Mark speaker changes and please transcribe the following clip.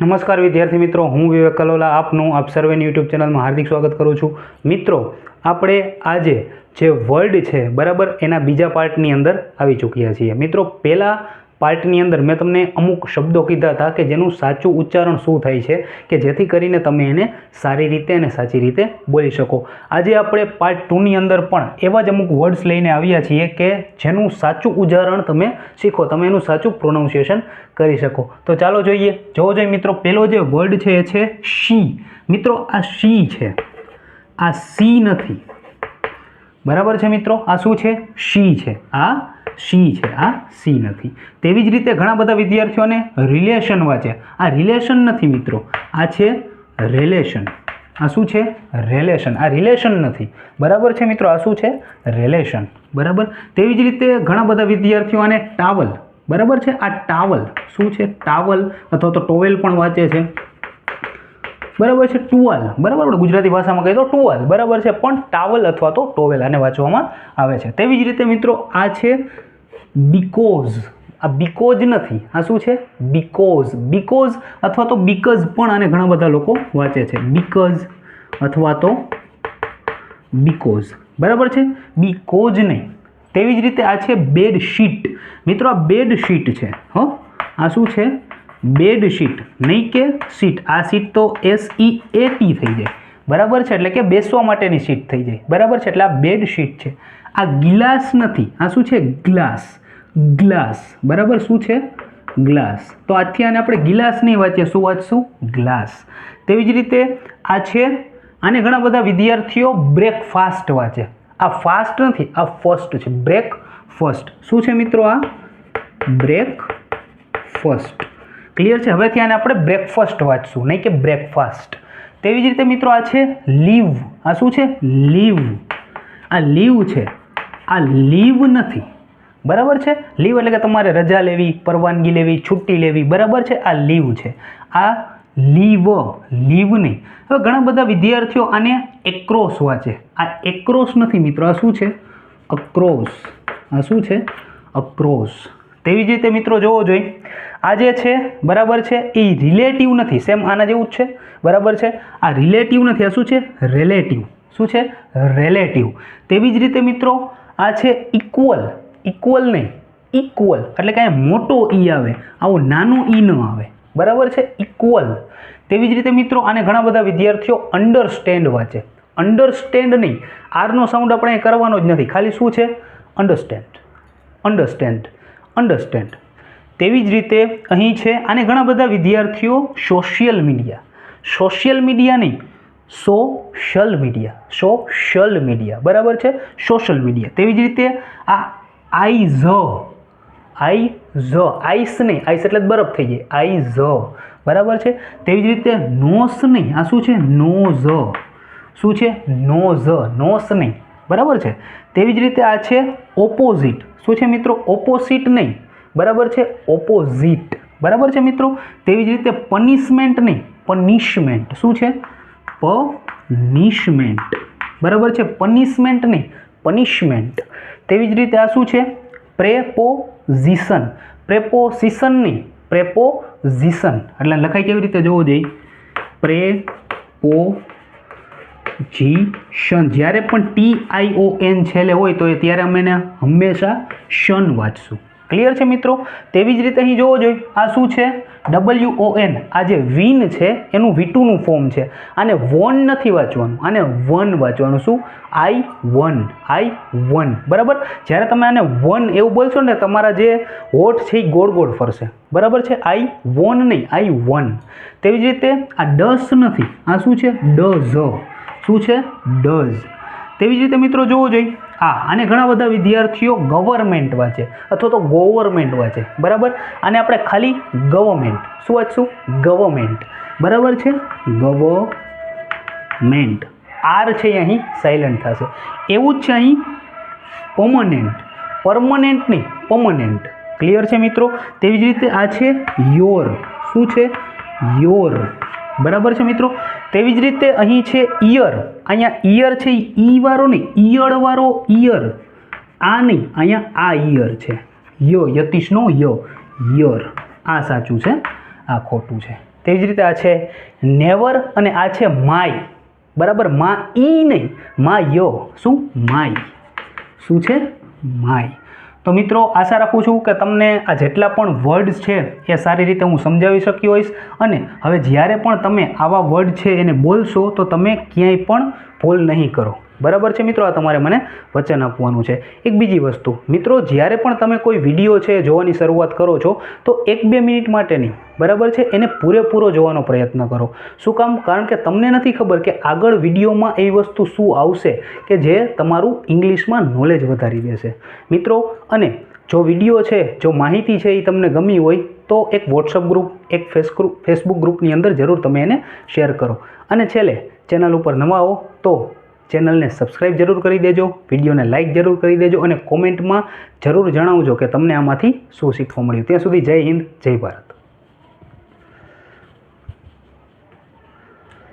Speaker 1: નમસ્કાર વિદ્યાર્થી મિત્રો, હું વિવેક કલોલા આપનું આપ સર્વેની યુટ્યુબ ચેનલમાં હાર્દિક સ્વાગત કરું છું. મિત્રો, આપણે આજે જે વર્લ્ડ છે, બરાબર, એના બીજા પાર્ટની અંદર આવી ચૂક્યા છીએ. મિત્રો, પહેલાં પાર્ટની અંદર મેં તમને અમુક શબ્દો કીધા હતા કે જેનું સાચું ઉચ્ચારણ શું થાય છે કે જેથી કરીને તમે એને સારી રીતે અને સાચી રીતે બોલી શકો. આજે આપણે પાર્ટ ટુની અંદર પણ એવા જ અમુક વર્ડ્સ લઈને આવ્યા છીએ કે જેનું સાચું ઉચ્ચારણ તમે શીખો, તમે એનું સાચું પ્રોનાઉન્સિએશન કરી શકો. તો ચાલો જોઈએ. જોવો જોઈએ મિત્રો પહેલો જે વર્ડ છે એ છે શી મિત્રો, આ શી છે. આ સી નથી. બરાબર છે મિત્રો? આ શું છે? શી છે. આ શી છે? આ સી નથી. તેવી જ રીતે ઘણા બધા વિદ્યાર્થીઓને રિલેશન વાંચે. આ રિલેશન નથી મિત્રો. આ છે રિલેશન. આ શું છે? રિલેશન. આ રિલેશન નથી. બરાબર છે મિત્રો? આ શું છે? રિલેશન. બરાબર? તેવી જ રીતે ઘણા બધા વિદ્યાર્થીઓ આને ટાવલ. બરાબર છે? આ ટાવલ. શું છે? ટાવલ અથવા તો ટોવેલ પણ વાંચે છે. બરાબર છે? ટુવાલ. બરાબર? ગુજરાતી ભાષામાં કહીએ તો ટુવાલ. બરાબર છે? પણ ટાવલ અથવા તો ટોવેલ આને વાંચવામાં આવે છે. તેવી જ રીતે મિત્રો આ છે બીકોઝ આ બીકોઝ નથી. આ શું છે? બીકોઝ બીકોઝ અથવા તો બીકઝ પણ આને ઘણા બધા લોકો વાંચે છે. બીકઝ અથવા તો બીકોઝ બરાબર છે? બીકોઝ નહીં. તેવી જ રીતે આ છે બેડ શીટ મિત્રો, આ બેડ શીટ છે, હો. આ શું છે? બેડ શીટ નહીં કે સીટ આ સીટ તો એસ ઈ એ ટી થઈ જાય. બરાબર છે? એટલે કે બેસવા માટેની સીટ થઈ જાય. બરાબર છે? એટલે આ બેડ શીટ છે. આ ગિલાસ નથી. આ શું છે? Glass glass. બરાબર? શું છે? ગ્લાસ. તો આજથી આને આપણે ગિલાસ વાંચીએ, શું વાંચશું? ગ્લાસ. તેવી જ રીતે આ છે, આને ઘણા બધા વિદ્યાર્થીઓ બ્રેકફાસ્ટ વાંચે. આ ફાસ્ટ નથી, આ ફર્સ્ટ છે. બ્રેક ફર્સ્ટ શું છે મિત્રો આ? બ્રેક ફર્સ્ટ ક્લિયર છે? હવેથી આને આપણે બ્રેકફાસ્ટ વાંચશું, નહીં કે બ્રેકફાસ્ટ. તેવી જ રીતે મિત્રો આ છે લીવ. આ શું છે? લીવ. આ લીવ છે. આ લીવ નથી. બરાબર છે? લીવ એટલે કે તમારે રજા લેવી, પરવાનગી લેવી, છુટ્ટી લેવી, બરાબર છે? આ લીવ છે. આ લીવ લીવ નહીં. હવે ઘણા બધા વિદ્યાર્થીઓ આને એક્રોસ વાંચે. આ એક્રોસ નથી મિત્રો, આ શું છે? અક્રોસ આ શું છે? અક્રોસ તેવી જ રીતે મિત્રો જોવો જોઈએ આ જે છે, બરાબર છે? એ રિલેટિવ નથી. સેમ આના જેવું જ છે. બરાબર છે? આ રિલેટિવ નથી. આ શું છે? રિલેટિવ શું છે? રિલેટિવ તેવી જ રીતે મિત્રો, આ છે ઇક્વલ ઇક્વલ નહીં. ઇક્વલ એટલે કે મોટો ઈ આવે. આવો નાનો ઈ ન આવે. બરાબર છે? ઇક્વલ તેવી જ રીતે મિત્રો આને ઘણા બધા વિદ્યાર્થીઓ અંડરસ્ટેન્ડ વાંચે. અંડરસ્ટેન્ડ નહીં. આરનો સાઉન્ડ આપણે કરવાનો જ નથી. ખાલી શું છે? અંડરસ્ટેન્ડ અંડરસ્ટેન્ડ અંડરસ્ટેન્ડ તેવી જ રીતે અહીં છે, આને ઘણા બધા વિદ્યાર્થીઓ સોશિયલ મીડિયા સોશિયલ મીડિયા નહીં. સોશિયલ મીડિયા સોશિયલ મીડિયા બરાબર છે? સોશિયલ મીડિયા તેવી જ રીતે આ આઈ ઝ આઈ ઝ આઈસ નહીં. આઈસ એટલે બરફ થઈ જાય. આઈ ઝ બરાબર છે? તેવી જ રીતે નોસ નહીં. આ શું છે? નો ઝ શું છે? નો ઝ નોસ નહીં. બરાબર છે? તેવી જ રીતે આ છે ઓપોઝિટ. શું છે મિત્રો? ઓપોઝિટ નહીં. બરાબર છે? ઓપોઝિટ. બરાબર છે મિત્રો? તેવી જ રીતે પનિશમેન્ટ નહીં. પનિશમેન્ટ. શું છે? પનિશમેન્ટ. બરાબર છે? પનિશમેન્ટ નહીં. પનિશમેન્ટ. તેવી જ રીતે આ શું છે? પ્રેપોઝિશન. પ્રેપોઝિશનની પ્રેપોઝિશન. એટલે લખાય કેવી રીતે જોવો જોઈએ? પ્રેપો જીશન જ્યારે પણ ટી આઈ ઓ એન છેલ્લે હોય તો એ ત્યારે અમે એને હંમેશા શન વાંચશું. ક્લિયર છે મિત્રો? તેવી જ રીતે અહીં જોવો જોઈએ, આ શું છે? ડબલ્યુ ઓ એન આ જે વિન છે, એનું વીટુનું ફોર્મ છે. આને વોન નથી વાંચવાનું, આને વન વાંચવાનું. શું? આઈ વન આઈ વન બરાબર? જ્યારે તમે આને વન એવું બોલશો ને, તમારા જે હોઠ છે એ ગોળ ગોળ ફરશે. બરાબર છે? આઈ વોન નહીં આઈ વન તેવી જ રીતે આ ડસ નથી, આ શું છે? ડઝ શું છે? ડઝ તેવી જ રીતે મિત્રો જોવો જોઈએ હા, અને ઘણા બધા વિદ્યાર્થીઓ ગવર્મેન્ટ વાંચે અથવા તો ગવર્મેન્ટ વાંચે બરાબર? અને આપણે ખાલી ગવર્મેન્ટ, શું વાંચશું ગવર્મેન્ટ, બરાબર છે? ગવર્મેન્ટ. આર છે અહીં સાયલન્ટ થશે. એવું જ છે અહીં પોમનેન્ટ પરમનેન્ટ નહીં પરમનન્ટ ક્લિયર છે મિત્રો? તેવી જ રીતે આ છે યોર શું છે? યોર બરાબર છે મિત્રો? તેવી જ રીતે અહીં છે ઈયર. અહીંયા ઈયર છે ઈ વાળો નહીં ઈયળ વાળો ઈયર. આ નહીં, અહીંયા આ ઈયર છે. યો યતીશનો યો, યર. આ સાચું છે, આ ખોટું છે. તેવી જ રીતે આ છે નેવર અને આ છે માય. બરાબર? મા ઈ નહીં, મા યો. શું? માય. શું છે? માય. તો મિત્રો, આશા રાખું છું કે તમને આ જેટલા પણ વર્ડ્સ છે એ સારી રીતે હું સમજાવી શક્યો હોઈશ. અને હવે જ્યારે પણ તમે આવા વર્ડ છે એને બોલશો, તો તમે ક્યાંય પણ ભૂલ નહીં કરો. બરાબર છે મિત્રો? આ તમારે મને વચન આપવાનું છે. એક બીજી વસ્તુ. મિત્રો, જ્યારે પણ તમે કોઈ વીડિયો છે, જોવાની શરૂઆત કરો છો, તો એક બે મિનિટ માટે નહીં બરાબર છે? એને પૂરેપૂરો જોવાનો પ્રયત્ન કરો. શું કામ? કારણ કે તમને નથી ખબર કે આગળ વિડીયોમાં એવી વસ્તુ શું આવશે કે જે તમારું ઇંગ્લિશમાં નોલેજ વધારી દેશે. મિત્રો, અને જો વીડિયો છે, જો માહિતી છે એ તમને ગમી હોય, તો એક વોટ્સઅપ ગ્રુપ એક ફેસ ફેસબુક ગ્રુપની અંદર જરૂર તમે એને શેર કરો. અને છેલ્લે ચેનલ ઉપર નવા હો, તો ચેનલને સબસ્ક્રાઈબ જરૂર કરી દેજો વિડીયોને લાઇક જરૂર કરી દેજો અને કોમેન્ટમાં જરૂર જણાવજો કે તમને આમાંથી શું શીખવા મળ્યું. ત્યાં સુધી જય હિન્દ, જય ભારત.